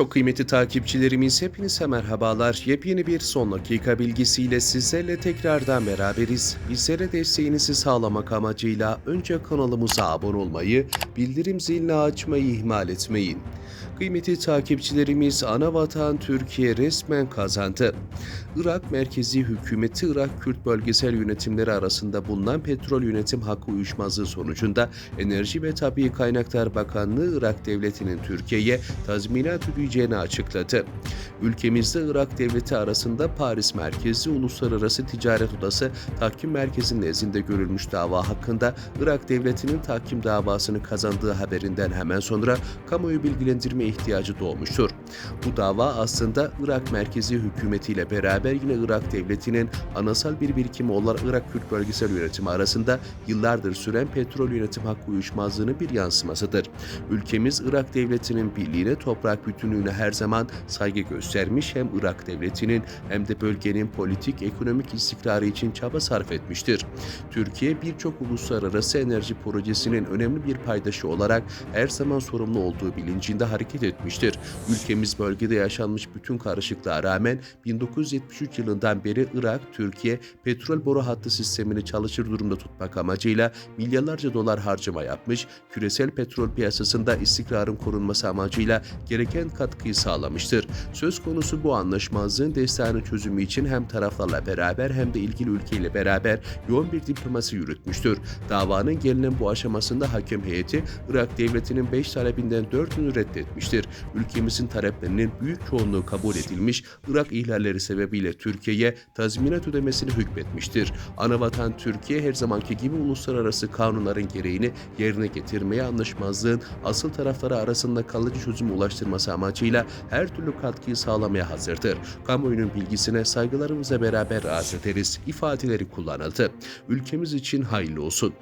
Çok kıymetli takipçilerimiz hepinize merhabalar. Yepyeni bir son dakika bilgisiyle sizlerle tekrardan beraberiz. Bizlere desteğinizi sağlamak amacıyla önce kanalımıza abone olmayı, bildirim zilini açmayı ihmal etmeyin. Kıymetli takipçilerimiz ana vatan Türkiye resmen kazandı. Irak merkezi hükümeti Irak Kürt bölgesel yönetimleri arasında bulunan petrol yönetim hakkı uyuşmazlığı sonucunda Enerji ve Tabii Kaynaklar Bakanlığı Irak Devleti'nin Türkiye'ye tazminat ödeyeceğini açıkladı. Ülkemizde Irak Devleti arasında Paris merkezli Uluslararası Ticaret Odası Tahkim Merkezi'nin nezdinde görülmüş dava hakkında Irak Devleti'nin tahkim davasını kazandığı haberinden hemen sonra kamuoyu bilgilendirme ihtiyacı doğmuştur. Bu dava aslında Irak merkezi hükümetiyle beraber yine Irak Devleti'nin anasal bir birikimi olan Irak Kürt bölgesel yönetimi arasında yıllardır süren petrol yönetim hakkı uyuşmazlığının bir yansımasıdır. Ülkemiz Irak Devleti'nin birliğine, toprak bütünlüğüne her zaman saygı göstermiş hem Irak Devleti'nin hem de bölgenin politik, ekonomik istikrarı için çaba sarf etmiştir. Türkiye birçok uluslararası enerji projesinin önemli bir paydaşı olarak her zaman sorumlu olduğu bilincinde hareket etmiştir. Ülkemiz bölgede yaşanmış bütün karışıklığa rağmen 1973 yılından beri Irak, Türkiye petrol boru hattı sistemini çalışır durumda tutmak amacıyla milyarlarca dolar harcama yapmış, küresel petrol piyasasında istikrarın korunması amacıyla gereken katkıyı sağlamıştır. Söz konusu bu anlaşmazlığın destanı çözümü için hem taraflarla beraber hem de ilgili ülkeyle beraber yoğun bir diplomasi yürütmüştür. Davanın gelinen bu aşamasında hakem heyeti Irak devletinin 5 talebinden 4'ünü reddetmiştir. Ülkemizin taleplerinin büyük çoğunluğu kabul edilmiş, Irak ihlalleri sebebiyle Türkiye'ye tazminat ödemesini hükmetmiştir. Anavatan Türkiye her zamanki gibi uluslararası kanunların gereğini yerine getirmeye anlaşmazlığın asıl tarafları arasında kalıcı çözüm ulaştırması amacıyla her türlü katkıyı sağlamaya hazırdır. Kamuoyunun bilgisine saygılarımızla beraber arz ederiz ifadeleri kullanıldı. Ülkemiz için hayırlı olsun.